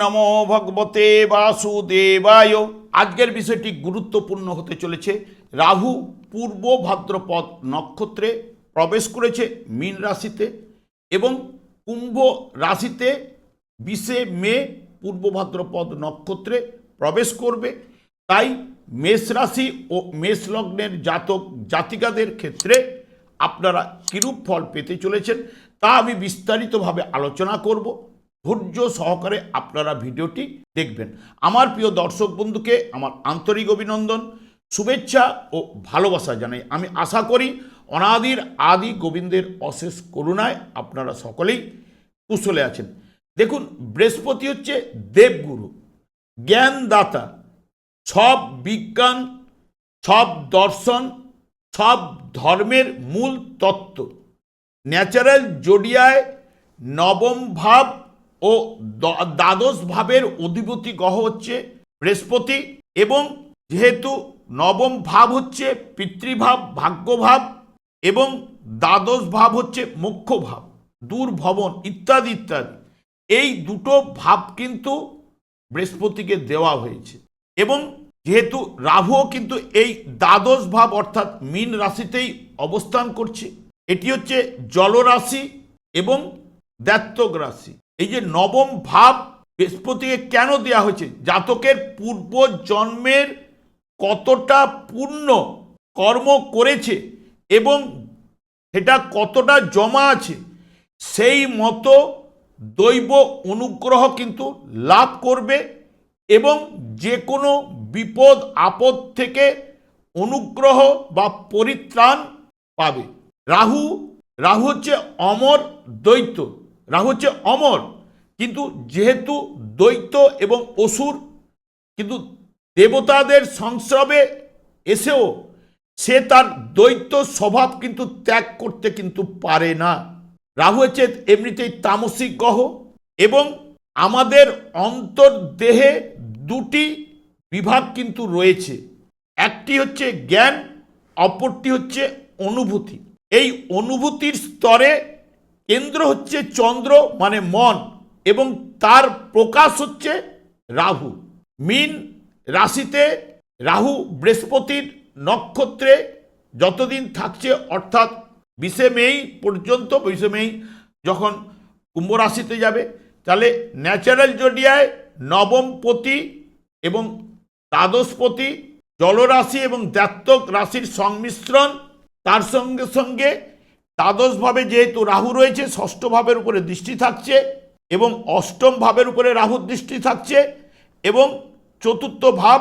নমো ভগবতে বাসুদেবায়। আজকের বিষয়টি গুরুত্বপূর্ণ হতে চলেছে। রাহু পূর্ব ভাদ্রপদ নক্ষত্রে প্রবেশ করেছে মীন রাশিতে এবং কুম্ভ রাশিতে বিশে মে পূর্ব ভাদ্রপদ নক্ষত্রে প্রবেশ করবে। তাই মেষ রাশি ও মেষ লগ্নের জাতক জাতিকাদের ক্ষেত্রে আপনারা কিরূপ ফল পেতে চলেছেন তা আমি বিস্তারিতভাবে আলোচনা করব। ধৈর্য সহকারে আপনারা ভিডিওটি দেখবেন। আমার প্রিয় দর্শক বন্ধুকে আমার আন্তরিক অভিনন্দন, শুভেচ্ছা ও ভালোবাসা জানাই। আমি আশা করি অনাদির আদি গোবিন্দের অশেষ করুণায় আপনারা সকলেই কুশলে আছেন। দেখুন, বৃহস্পতি হচ্ছে দেবগুরু, জ্ঞানদাতা, সব বিজ্ঞান, সব দর্শন, সব ধর্মের মূল তত্ত্ব। ন্যাচারাল জোডিয়ায় নবম ভাব ও দ্বাদশ ভাবের অধিপতি গ্রহ হচ্ছে বৃহস্পতি এবং যেহেতু নবম ভাব হচ্ছে পিতৃভাব, ভাগ্যভাব এবং দ্বাদশ ভাব হচ্ছে মুখ্য ভাব, দূরভবন ইত্যাদি ইত্যাদি। এই দুটো ভাব কিন্তু বৃহস্পতিকে দেওয়া হয়েছে এবং যেহেতু রাহুও কিন্তু এই দ্বাদশ ভাব অর্থাৎ মীন রাশিতেই অবস্থান করছে। এটি হচ্ছে জলরাশি এবং দ্যাত্তক রাশি। এই যে নবম ভাব বৃহস্পতিকে কেন দেওয়া হয়েছে? জাতকের পূর্ব জন্মের কতটা পূর্ণ কর্ম করেছে এবং সেটা কতটা জমা আছে, সেই মতো দৈব অনুগ্রহ কিন্তু লাভ করবে এবং যে কোনো বিপদ, আপদ থেকে অনুগ্রহ বা পরিত্রাণ পাবে। রাহু রাহু হচ্ছে অমর দৈত্য। রাহু হচ্ছে অমর। কিন্তু যেহেতু দৈত্য এবং অসুর, কিন্তু দেবতাদের সংস্রবে এসেও সে তার দৈত্য স্বভাব কিন্তু ত্যাগ করতে কিন্তু পারে না। রাহু হচ্ছে এমনিতেই তামসিক গ্রহ এবং আমাদের অন্তর্দেহে দুটি বিভাগ কিন্তু রয়েছে। একটি হচ্ছে জ্ঞান, অপরটি হচ্ছে অনুভূতি। এই অনুভূতির স্তরে কেন্দ্র হচ্ছে চন্দ্র মানে মন, এবং তার প্রকাশ হচ্ছে রাহু। মিন রাশিতে রাহু বৃহস্পতির নক্ষত্রে যতদিন থাকছে, অর্থাৎ বিশে মেই পর্যন্ত, বিশে মেই যখন কুম্ভ রাশিতে যাবে, তাহলে ন্যাচারাল জোডিয়ায় নবমপতি এবং দ্বাদশপতি জলরাশি এবং দ্বাত্তক রাশির সংমিশ্রণ, তার সঙ্গে সঙ্গে দ্বাদশভাবে যেহেতু রাহু রয়েছে ষষ্ঠ ভাবের উপরে দৃষ্টি থাকছে এবং অষ্টম ভাবের উপরে রাহুর দৃষ্টি থাকছে এবং চতুর্থ ভাব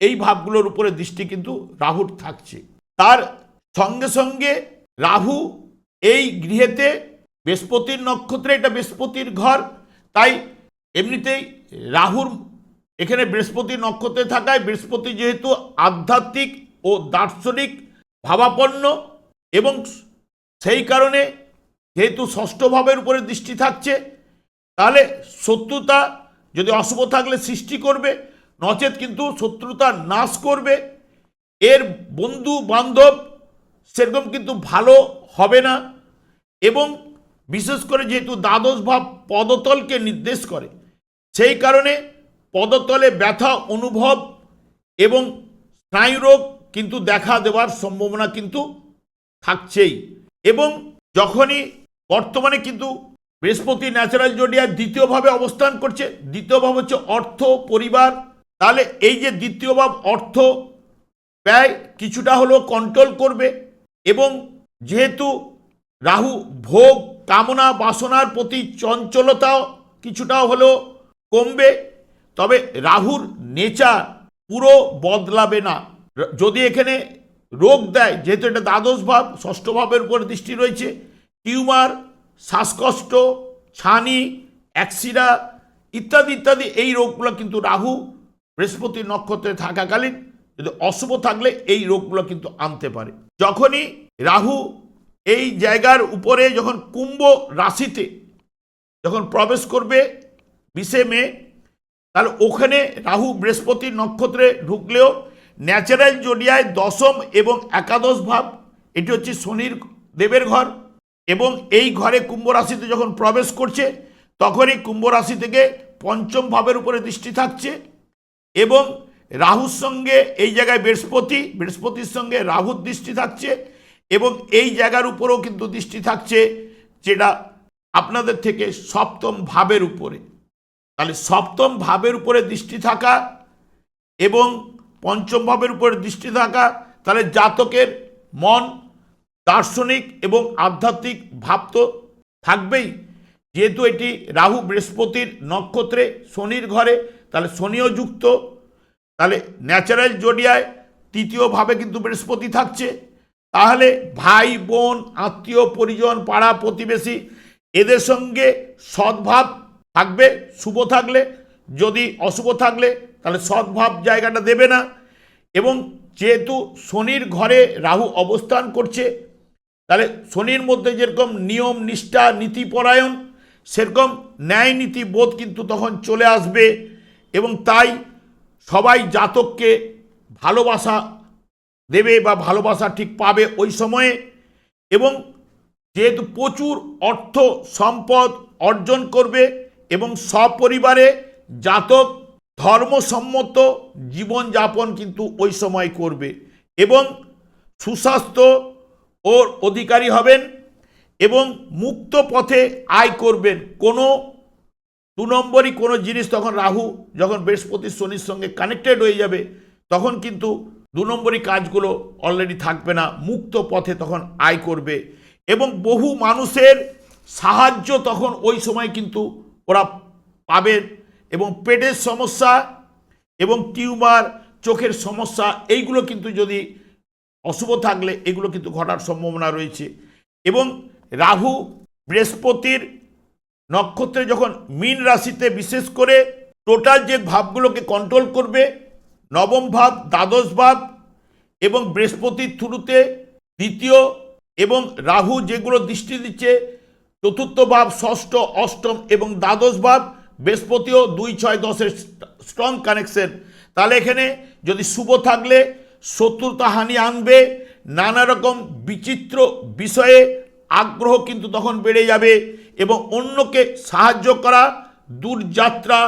এই ভাবগুলোর উপরে দৃষ্টি কিন্তু রাহুর থাকছে। তার সঙ্গে সঙ্গে রাহু এই গৃহেতে বৃহস্পতির নক্ষত্রে, এটা বৃহস্পতির ঘর, তাই এমনিতেই রাহুর এখানে বৃহস্পতি নক্ষত্রে থাকায় বৃহস্পতি যেহেতু আধ্যাত্মিক ও দার্শনিক ভাবাপন্ন এবং সেই কারণে যেহেতু ষষ্ঠ ভাবের উপরে দৃষ্টি থাকছে, তাহলে শত্রুতা যদি অশুভ থাকলে সৃষ্টি করবে, নচেত কিন্তু শত্রুতা নাশ করবে। এর বন্ধু বান্ধব সেরকম কিন্তু ভালো হবে না এবং বিশেষ করে যেহেতু দ্বাদশ ভাব পদতলকে নির্দেশ করে, সেই কারণে পদতলে ব্যথা অনুভব এবং স্নায়ুরোগ কিন্তু দেখা দেওয়ার সম্ভাবনা কিন্তু থাকছেই। এবং যখনই বর্তমানে কিন্তু বৃহস্পতি ন্যাচারাল জোডিয়ার দ্বিতীয়ভাবে অবস্থান করছে, দ্বিতীয় ভাব হচ্ছে অর্থ, পরিবার, তাহলে এই যে দ্বিতীয় ভাব অর্থ ব্যয় কিছুটা হলেও কন্ট্রোল করবে এবং যেহেতু রাহু ভোগ, কামনা, বাসনার প্রতি চঞ্চলতাও কিছুটা হলেও কমবে, তবে রাহুর নেচার পুরো বদলাবে না। যদি এখানে রোগ দেয়, যেহেতু এটা দ্বাদশ ভাব, ষষ্ঠ ভাবের উপর দৃষ্টি রয়েছে। টিউমার, শ্বাসকষ্ট, ছানি, অ্যাক্সিডা ইত্যাদি ইত্যাদি, এই রোগগুলো কিন্তু রাহু, বৃহস্পতি নক্ষত্রে থাকাকালীন যদি অশুভ থাকলে এই রোগগুলো কিন্তু আনতে পারে। যখনই রাহু এই জায়গার উপরে যখন কুম্ভ রাশিতে যখন প্রবেশ করবে বিশে মে, তাহলে ওখানে রাহু বৃহস্পতির নক্ষত্রে ঢুকলেও ন্যাচারাল জোডিয়ায় দশম এবং একাদশ ভাব, এটি হচ্ছে শনির দেবের ঘর এবং এই ঘরে কুম্ভ রাশিতে যখন প্রবেশ করছে, তখনই কুম্ভ রাশি থেকে পঞ্চম ভাবের উপরে দৃষ্টি থাকছে এবং রাহুর সঙ্গে এই জায়গায় বৃহস্পতি, বৃহস্পতির সঙ্গে রাহুর দৃষ্টি থাকছে এবং এই জায়গার উপরেও কিন্তু দৃষ্টি থাকছে যেটা আপনাদের থেকে সপ্তম ভাবের উপরে। তাহলে সপ্তম ভাবের উপরে দৃষ্টি থাকা এবং পঞ্চম ভাবের উপরে দৃষ্টি থাকা, তাহলে জাতকের মন দার্শনিক এবং আধ্যাত্মিক ভাব তো থাকবেই। যেহেতু এটি রাহু বৃহস্পতির নক্ষত্রে শনির ঘরে, তাহলে শনিও যুক্ত। তাহলে ন্যাচারাল জোডিয়ায় তৃতীয়ভাবে কিন্তু বৃহস্পতি থাকছে। তাহলে ভাই, বোন, আত্মীয়, পরিজন, পাড়া, প্রতিবেশী, এদের সঙ্গে সদ্ভাব থাকবে, শুভ থাকলে, যদি অশুভ থাকলে তাহলে সদ্ভাব জায়গাটা দেবে না। এবং যেহেতু শনির ঘরে রাহু অবস্থান করছে, তাহলে শনির মধ্যে যেরকম নিয়ম, নিষ্ঠা নীতিপরায়ণ সেরকম ন্যায় নীতি বোধ কিন্তু তখন চলে আসবে। এবং তাই সবাই জাতককে ভালোবাসা দেবে বা ভালোবাসা ঠিক পাবে ওই সময়ে। এবং যেহেতু প্রচুর অর্থ সম্পদ অর্জন করবে এবং সপরিবারে জাতক ধর্মসম্মত জীবনযাপন কিন্তু ওই সময় করবে এবং সুস্বাস্থ্য ওর অধিকারী হবেন এবং মুক্ত পথে আয় করবেন। কোনো দু নম্বরই কোনো জিনিস তখন রাহু যখন বৃহস্পতি শনির সঙ্গে কানেক্টেড হয়ে যাবে, তখন কিন্তু দু নম্বরই কাজগুলো অলরেডি থাকবে না। মুক্ত পথে তখন আয় করবে এবং বহু মানুষের সাহায্য তখন ওই সময় কিন্তু ওরা পাবেন এবং পেটের সমস্যা এবং টিউমার, চোখের সমস্যা, এইগুলো কিন্তু যদি অশুভ থাকলে এগুলো কিন্তু ঘটার সম্ভাবনা রয়েছে। এবং রাহু বৃহস্পতির নক্ষত্রে যখন মীন রাশিতে বিশেষ করে টোটাল যে ভাবগুলোকে কন্ট্রোল করবে, নবম ভাব, দ্বাদশ ভাব এবং বৃহস্পতির থ্রুতে দ্বিতীয় এবং রাহু যেগুলো দৃষ্টি দিচ্ছে, চতুর্থ ভাব, ষষ্ঠ, অষ্টম এবং দ্বাদশ ভাব বৃহস্পতিও দুই ছয় দশের স্ট্রং কানেকশন তাহলে এখানে যদি শুভ থাকলে, শত্রুতা হানি আনবে, নানা রকম বিচিত্র বিষয়ে আগ্রহ কিন্তু তখন বেড়ে যাবে এবং অন্যকে সাহায্য করা, দূরযাত্রা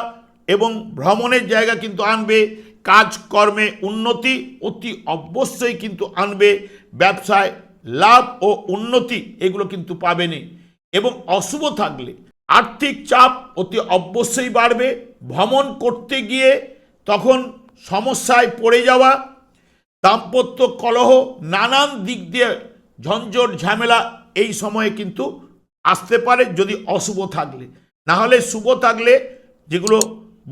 এবং ভ্রমণের জায়গা কিন্তু আনবে, কাজকর্মে উন্নতি অতি অবশ্যই কিন্তু আনবে, ব্যবসায় লাভ ও উন্নতি এগুলো কিন্তু পাবেনি এবং অশুভ থাকলে আর্থিক চাপ অতি অবশ্যই বাড়বে। ভ্রমণ করতে গিয়ে তখন সমস্যায় পড়ে যাওয়া, দাম্পত্য কলহ, নানান দিক দিয়ে ঝঞ্ঝট, ঝামেলা এই সময়ে কিন্তু আসতে পারে যদি অশুভ থাকলে। না হলে শুভ থাকলে যেগুলো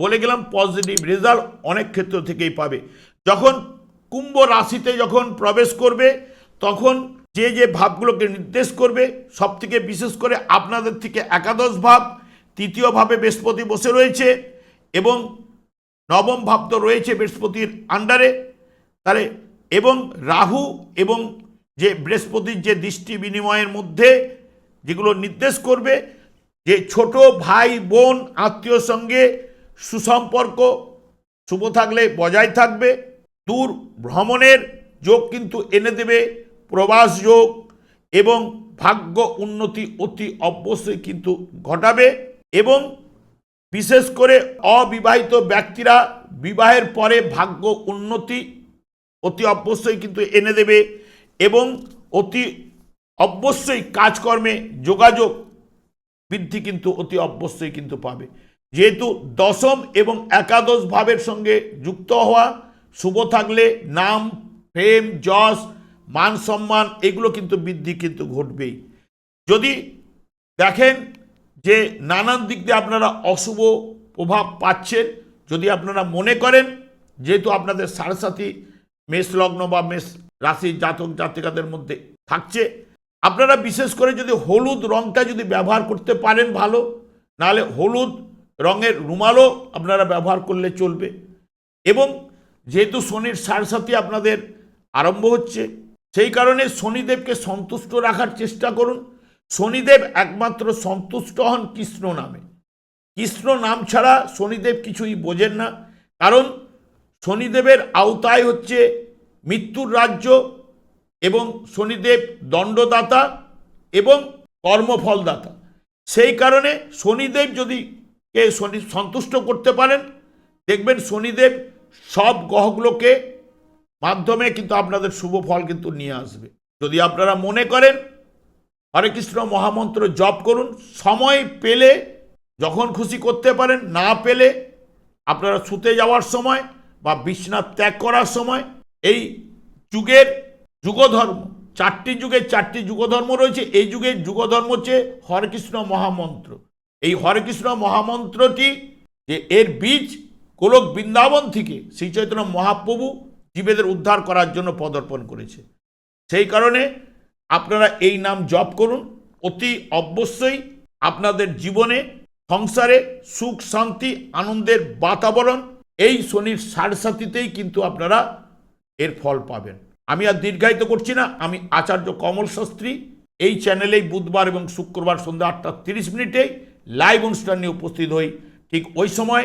বলে গেলাম পজিটিভ রেজাল্ট অনেক ক্ষেত্র থেকেই পাবে। যখন কুম্ভ রাশিতে যখন প্রবেশ করবে, তখন যে যে ভাবগুলোকে নির্দেশ করবে সব থেকে বিশেষ করে আপনাদের থেকে একাদশ ভাব, তৃতীয় ভাবে বৃহস্পতি বসে রয়েছে এবং নবম ভাব তো রয়েছে বৃহস্পতির আন্ডারে তাহলে এবং রাহু এবং যে বৃহস্পতির যে দৃষ্টি বিনিময়ের মধ্যে যেগুলো নির্দেশ করবে, যে ছোট ভাই, বোন, আত্মীয় সঙ্গে সুসম্পর্ক, শুভ থাকলে বজায় থাকবে, দূর ভ্রমণের যোগ কিন্তু এনে দেবে প্রবাস যোগ এবং ভাগ্য উন্নতি অতি অবশ্যই কিন্তু ঘটাবে এবং বিশেষ করে অবিবাহিত ব্যক্তিরা বিবাহের পরে ভাগ্য উন্নতি অতি অবশ্যই কিন্তু এনে দেবে এবং অতি অবশ্যই কাজকর্মে যোগাযোগ বৃদ্ধি কিন্তু অতি অবশ্যই কিন্তু পাবে। যেহেতু দশম এবং একাদশ ভাবের সঙ্গে যুক্ত হওয়া, শুভ থাকলে নাম ফেম যশ মান সম্মান, এগুলো কিন্তু বৃদ্ধি কিন্তু ঘটবেই। যদি দেখেন যে নানান দিক দিয়ে আপনারা অশুভ প্রভাব পাচ্ছেন, যদি আপনারা মনে করেন, যেহেতু আপনাদের সারসাথী মেষ লগ্ন বা মেষ রাশির জাতক জাতিকাদের মধ্যে থাকছে, আপনারা বিশেষ করে যদি হলুদ রংটা যদি ব্যবহার করতে পারেন ভালো, নাহলে হলুদ রঙের রুমালও আপনারা ব্যবহার করলে চলবে। এবং যেহেতু শনির সারসাথী আপনাদের আরম্ভ হচ্ছে সেই কারণে শনিদেবকে সন্তুষ্ট রাখার চেষ্টা করুন। শনিদেব একমাত্র সন্তুষ্ট হন কৃষ্ণ নামে। কৃষ্ণ নাম ছাড়া শনিদেব কিছুই বোঝেন না। কারণ শনিদেবের আওতায় হচ্ছে মৃত্যুর রাজ্য এবং শনিদেব দণ্ডদাতা এবং কর্মফলদাতা। সেই কারণে শনিদেব যদি কে শনি সন্তুষ্ট করতে পারেন, দেখবেন শনিদেব সব গ্রহগুলোকে মাধ্যমে কিন্তু আপনাদের শুভ ফল কিন্তু নিয়ে আসবে। যদি আপনারা মনে করেন, হরে কৃষ্ণ, মহামন্ত্র জপ করুন। সময় পেলে, যখন খুশি করতে পারেন, না পেলে, আপনারা শুতে যাওয়ার সময় বা বিছনা ত্যাগ করার সময় এই যুগের যুগধর্ম, চারটি যুগের চারটি যুগধর্ম রয়েছে। এই যুগের যুগধর্ম হচ্ছে হরেকৃষ্ণ মহামন্ত্র। এই হরেকৃষ্ণ মহামন্ত্রটি যে এর বীজ গোলক বৃন্দাবন থেকে শ্রী চৈতন্য মহাপ্রভু জীবেদের উদ্ধার করার জন্য পদর্পণ করেছে। সেই কারণে আপনারা এই নাম জপ করুন। অতি অবশ্যই আপনাদের জীবনে, সংসারে সুখ, শান্তি, আনন্দের বাতাবরণ এই শনির সারসাথীতেই কিন্তু আপনারা এর ফল পাবেন। আমি আর দীর্ঘায়িত করছি না। আমি আচার্য কমল শাস্ত্রী। এই চ্যানেলেই বুধবার এবং শুক্রবার সন্ধ্যা আটটা তিরিশ মিনিটেই লাইভ অনুষ্ঠান নিয়ে উপস্থিত হই। ঠিক ওই সময়